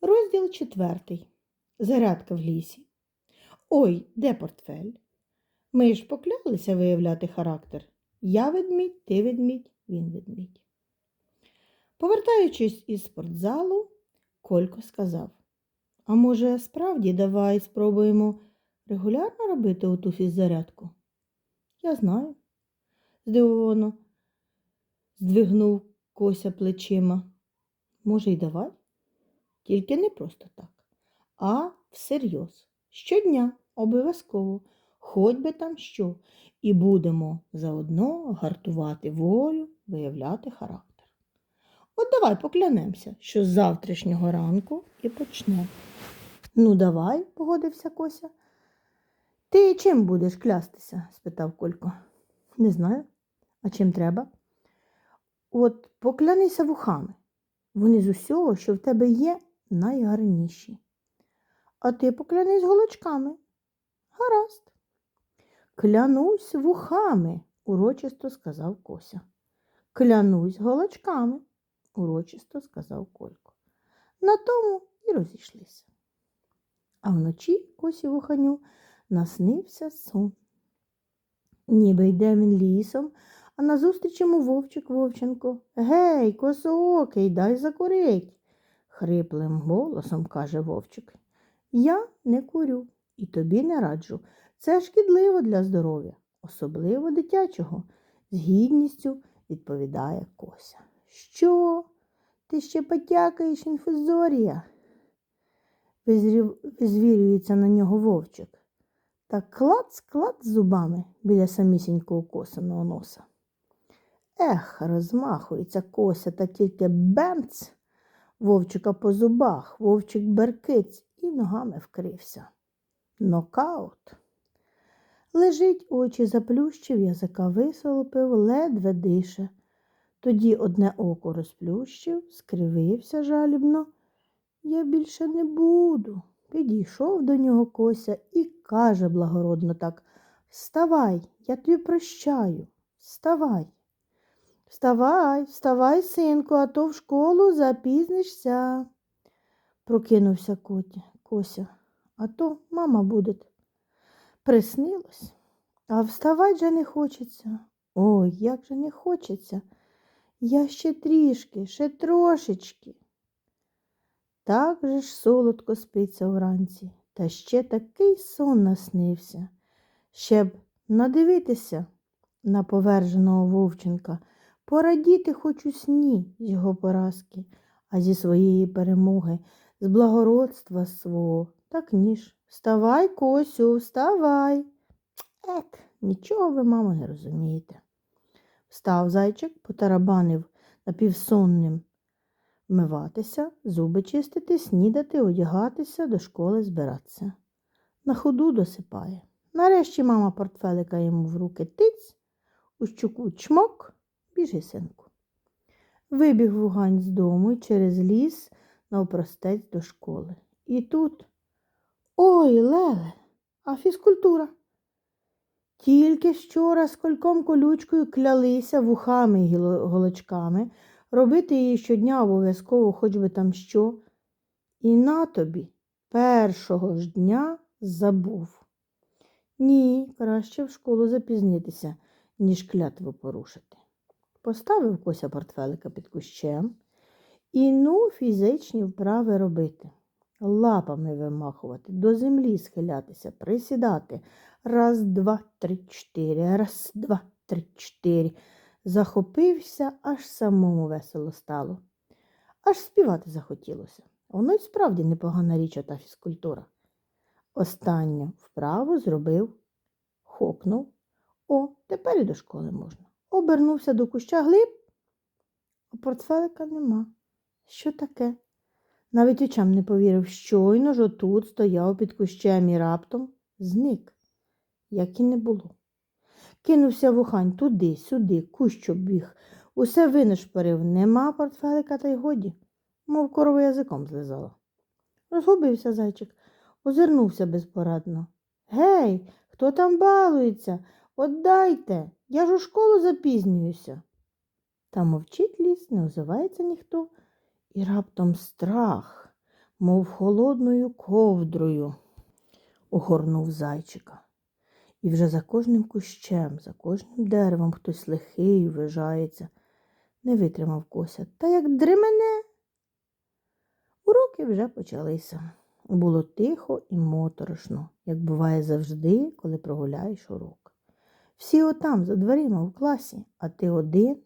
Розділ четвертий. Зарядка в лісі. Ой, де портфель? Ми ж поклялися виявляти характер. Я ведмідь, ти ведмідь, він ведмідь. Повертаючись із спортзалу, Колько сказав: А може, справді давай спробуємо регулярно робити оту фіззарядку? Я знаю, здивовано здвигнув Кося плечима. Може, й давай? Тільки не просто так, а всерйоз. Щодня обов'язково, хоч би там що, і будемо заодно гартувати волю, виявляти характер. От давай поклянемося, що з завтрашнього ранку і почнемо. Ну, давай, погодився Кося. Ти чим будеш клястися? спитав Колько. Не знаю. А чим треба? От поклянися вухами. Вони з усього, що в тебе є, найгарніші. А ти поклянись голочками. Гаразд. Клянусь вухами, урочисто сказав Кося. Клянусь голочками, урочисто сказав Колько. На тому і розійшлися. А вночі Косі вуханю наснився сон. Ніби йде він лісом, а назустріч йому вовчик Вовченко. Гей, косоокий, дай закурить, хриплим голосом каже вовчик. Я не курю і тобі не раджу. Це шкідливо для здоров'я, особливо дитячого, з гідністю відповідає Кося. Що? Ти ще потякаєш інфузорія? Визвірюється на нього вовчик та клац-клац зубами біля самісінького косаного носа. Ех, розмахується кося та тільки бемц вовчика по зубах, вовчик беркиць і ногами вкрився. Нокаут. Лежить, очі заплющив, язика висолопив, ледве дише. Тоді одне око розплющив, скривився жалібно. Я більше не буду. Підійшов до нього Кося і каже благородно так Вставай, я тобі прощаю, вставай. Вставай, вставай, синку, а то в школу запізнишся. Прокинувся Котя, Кося, а то мама буде. Приснилось, а вставать же не хочеться. Ой, як же не хочеться. Я ще трішки, ще трошечки. Так же ж солодко спиться вранці, та ще такий сон наснився. Ще б надивитися на поверженого вовченка, порадіти хоч у сні з його поразки, а зі своєї перемоги, з благородства свого, так ніж. Вставай, Косю, вставай. Ек, нічого ви, мамо, не розумієте. Встав зайчик, потарабанив напівсонним вмиватися, зуби чистити, снідати, одягатися, до школи збиратися. На ходу досипає. Нарешті мама портфелика йому в руки тиць, у щуку чмок, біжи, синку. Вибіг вугань з дому і через ліс навпростець до школи. І тут ой, Леле, а фізкультура. Тільки вчора з кольком колючкою клялися вухами і голочками, робити її щодня обов'язково, хоч би там що. І на тобі першого ж дня забув. Ні, краще в школу запізнитися, ніж клятву порушити. Поставив Кося портфелика під кущем і ну фізичні вправи робити. Лапами вимахувати, до землі схилятися, присідати. Раз, два, три, чотири, раз, два, три, чотири. Захопився, аж самому весело стало. Аж співати захотілося. Воно й справді непогана річ ота фізкультура. Останню вправу зробив, хокнув. О, тепер і до школи можна. Обернувся до куща глиб, а портфелика нема. Що таке? Навіть очам не повірив, щойно ж отут стояв під кущем і раптом зник, як і не було. Кинувся вухань туди, сюди, кущ обіг, усе винишпорив, нема портфелика та й годі, мов корову язиком злизала. Розгубився зайчик, озирнувся безпорадно. Гей, хто там балується? Отдайте, я ж у школу запізнююся. Та мовчить ліс, не озивається ніхто, і раптом страх, мов холодною ковдрою, огорнув зайчика. І вже за кожним кущем, за кожним деревом хтось лихий вижається. Не витримав кося. Та як дремене. Уроки вже почалися. Було тихо і моторошно, як буває завжди, коли прогуляєш урок. Всі отам, за дверима в класі, а ти один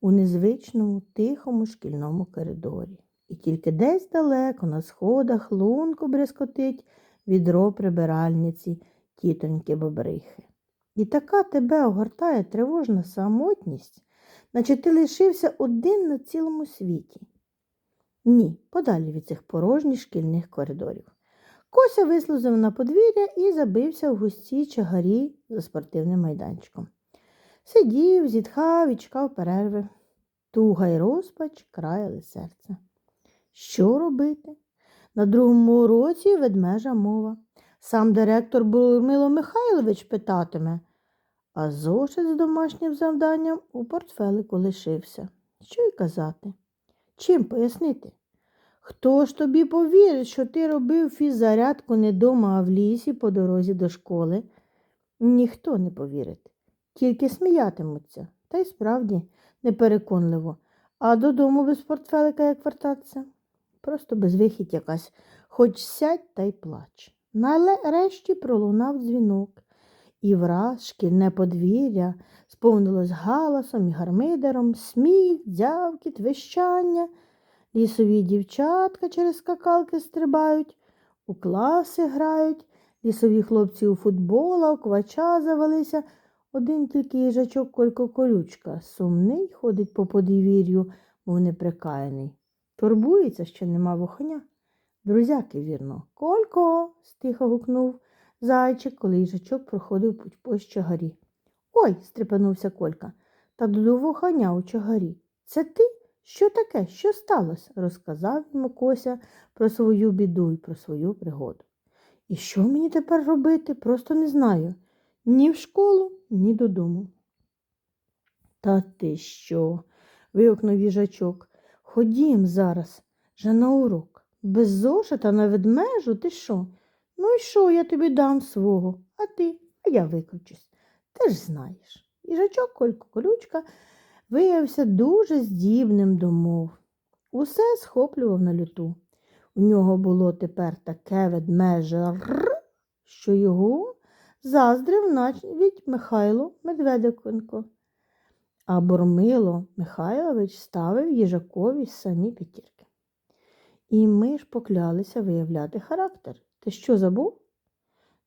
у незвичному тихому шкільному коридорі. І тільки десь далеко на сходах лунко брязкотить відро прибиральниці тітоньки Бобрихи. І така тебе огортає тривожна самотність, наче ти лишився один на цілому світі. Ні, подалі від цих порожніх шкільних коридорів. Кося вислузив на подвір'я і забився в густій чагарі за спортивним майданчиком. Сидів, зітхав і чекав перерви. Туга й розпач краяли серце. Що робити? На другому уроці ведмежа мова. Сам директор Бурмило Михайлович питатиме, а зошит з домашнім завданням у портфелику лишився. Що й казати? Чим пояснити? Хто ж тобі повірить, що ти робив фіззарядку не дома, а в лісі по дорозі до школи? Ніхто не повірить, тільки сміятимуться, та й справді непереконливо. А додому без портфелика як вертатися? Просто безвихідь якась, хоч сядь та й плач. Нарешті пролунав дзвінок, і враз шкільне подвір'я сповнилось галасом і гармидером, сміх, дзявкіт, вищання. Лісові дівчатка через скакалки стрибають, у класи грають, лісові хлопці у футбола, у квача завелися. Один тільки їжачок Колько колючка, сумний, ходить по подвір'ю, мов неприкаяний. Турбується, що нема вухоня. Друзяки, вірно. Колько. стихо гукнув зайчик, коли їжачок проходив путь по чагарі. Ой, стрепенувся Колька. Та до вухоня у чагарі. Це ти? Що таке? Що сталося? розказав йому Кося про свою біду і про свою пригоду. І що мені тепер робити? Просто не знаю. Ні в школу, ні додому. Та ти що? вигукнув їжачок. Ходім зараз, же на урок. Без зошита на ведмежу ти що? Ну і що, я тобі дам свого, а ти, а я викручусь. Ти ж знаєш. Їжачок Колько колючка виявився дуже здібним до мов. Усе схоплював на люту. У нього було тепер таке ведмеже р, що його заздрив навіть Михайло Медведиконко. А Бурмило Михайлович ставив їжакові самі п'ятірки. І ми ж поклялися виявляти характер. Ти що забув?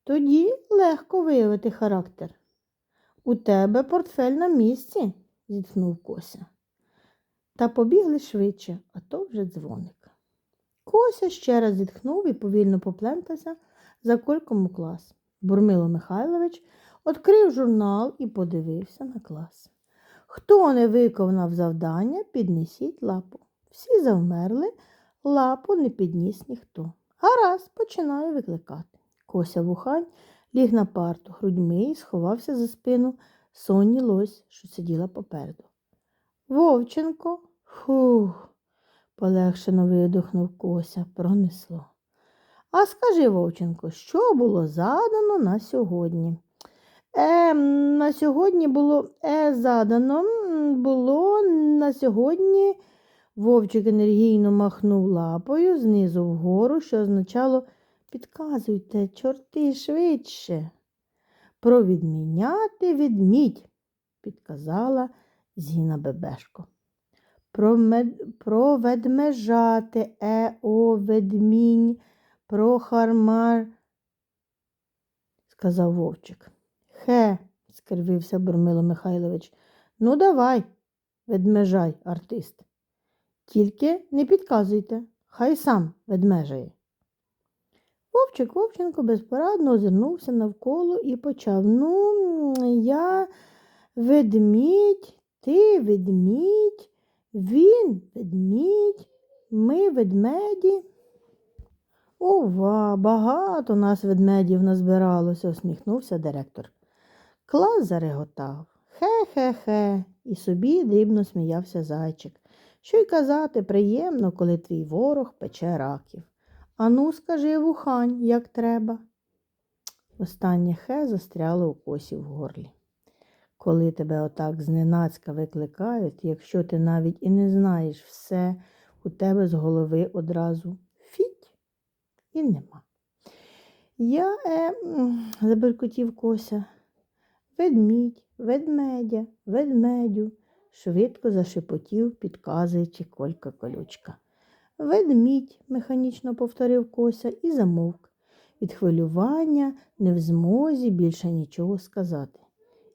Тоді легко виявити характер. У тебе портфель на місці, зітхнув Кося. Та побігли швидше, а то вже дзвоник. Кося ще раз зітхнув і повільно поплентався за кольком у клас. Бурмило Михайлович відкрив журнал і подивився на клас. Хто не виконав завдання, піднесіть лапу. Всі завмерли, лапу не підніс ніхто. Гаразд, починаю викликати. Кося вухань ліг на парту грудьми і сховався за спину Соні Лось, що сиділа попереду. Вовченко, фух, полегшено видохнув Кося, пронесло. А скажи, Вовченко, що було задано на сьогодні? Е, на сьогодні було е, задано, було на сьогодні. Вовчик енергійно махнув лапою знизу вгору, що означало підказуйте, чорти швидше. Провідміняти відмідь, підказала Зіна Бебешко. Промед... Проведмежати е о ведмінь, прохармар, сказав вовчик. Хе, скривився Бурмило Михайлович. Ну, давай, ведмежай, артист. Тільки не підказуйте, хай сам ведмежає. Вовчик Вовченко безпорадно озирнувся навколо і почав. Ну, я ведмідь, ти ведмідь, він ведмідь, ми ведмеді. Ова, багато нас ведмедів назбиралося, усміхнувся директор. Клас зареготав. Хе-хе-хе, і собі дрібно сміявся зайчик. Що й казати, приємно, коли твій ворог пече раків. Ану, скажи вухань, як треба. Останнє хе застряло у косі в горлі. Коли тебе отак зненацька викликають, якщо ти навіть і не знаєш все, у тебе з голови одразу фіть і нема. Я е, заберкотів кося. Ведмідь, ведмедя, ведмедю, швидко зашепотів, підказуючи колька колючка. Ведмідь, механічно повторив кося і замовк. Від хвилювання не в змозі більше нічого сказати.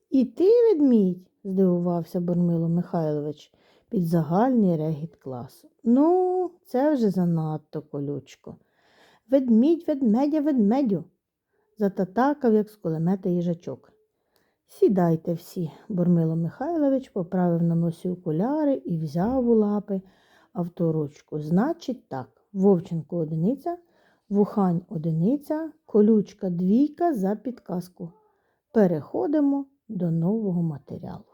І ти, ведмідь? здивувався Бурмило Михайлович під загальний регіт класу. Ну, це вже занадто колючко. Ведмідь, ведмедя, ведмедю, зататакав, як з кулемета їжачок. Сідайте всі, Бурмило Михайлович поправив на носі окуляри і взяв у лапи авторучку. Значить так, Вовченко одиниця, Вухань одиниця, колючка двійка за підказку. Переходимо до нового матеріалу.